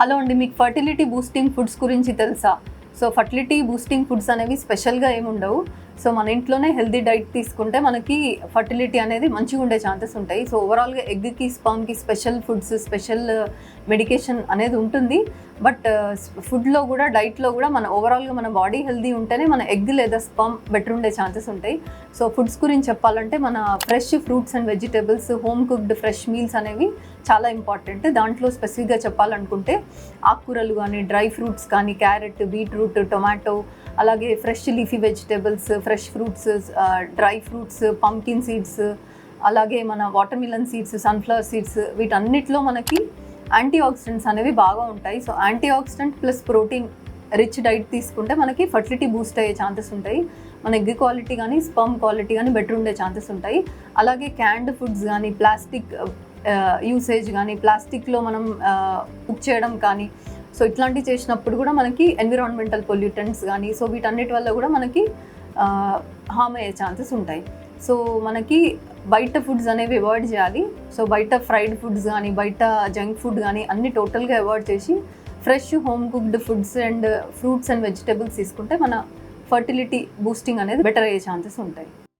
Hello అండి మీకు fertility boosting foods గురించి తెలుసా? సో ఫర్టిలిటీ బూస్టింగ్ ఫుడ్స్ అనేవి స్పెషల్గా ఏమి ఉండవు. సో మన ఇంట్లోనే హెల్తీ డైట్ తీసుకుంటే మనకి ఫర్టిలిటీ అనేది మంచిగా ఉండే ఛాన్సెస్ ఉంటాయి. సో ఓవరాల్గా ఎగ్కి స్పామ్కి స్పెషల్ ఫుడ్స్ స్పెషల్ మెడికేషన్ అనేది ఉంటుంది. బట్ ఫుడ్లో కూడా డైట్లో కూడా మన ఓవరాల్గా మన బాడీ హెల్దీ ఉంటేనే మన ఎగ్ లేదా స్పమ్ బెటర్ ఉండే ఛాన్సెస్ ఉంటాయి. సో ఫుడ్స్ గురించి చెప్పాలంటే మన fresh fruits and vegetables home cooked fresh meals అనేవి చాలా ఇంపార్టెంట్. దాంట్లో స్పెసిఫిక్గా చెప్పాలనుకుంటే ఆకుకూరలు కానీ డ్రై ఫ్రూట్స్ కానీ క్యారెట్ బీట్రూట్ టొమాటో అలాగే fresh leafy vegetables fresh fruits dry fruits pumpkin seeds అలాగే మన water melon seeds sunflower seeds వీటన్నిటిలో మనకి యాంటీ ఆక్సిడెంట్స్ అనేవి బాగా ఉంటాయి. So antioxidant plus protein rich diet తీసుకుంటే మనకి ఫర్టిలిటీ బూస్ట్ అయ్యే ఛాన్సెస్ ఉంటాయి. మన ఎగ్ క్వాలిటీ కానీ స్పర్మ్ క్వాలిటీ కానీ బెటర్ ఉండే ఛాన్సెస్ ఉంటాయి. అలాగే క్యాండ్ ఫుడ్స్ కానీ ప్లాస్టిక్ యూసేజ్ కానీ ప్లాస్టిక్లో మనం uh, కుక్ చేయడం కానీ సో ఇట్లాంటివి చేసినప్పుడు కూడా మనకి ఎన్విరాన్మెంటల్ పొల్యూటెంట్స్ కానీ సో వీటన్నిటి వల్ల కూడా మనకి uh, హామ్ అయ్యే ఛాన్సెస్ ఉంటాయి. సో మనకి బయట ఫుడ్స్ అనేవి అవాయిడ్ చేయాలి. సో బయట ఫ్రైడ్ ఫుడ్స్ కానీ బయట జంక్ ఫుడ్ కానీ అన్ని టోటల్గా అవాయిడ్ చేసి fresh home cooked foods and fruits and vegetables తీసుకుంటే మన ఫర్టిలిటీ బూస్టింగ్ అనేది బెటర్ అయ్యే ఛాన్సెస్ ఉంటాయి.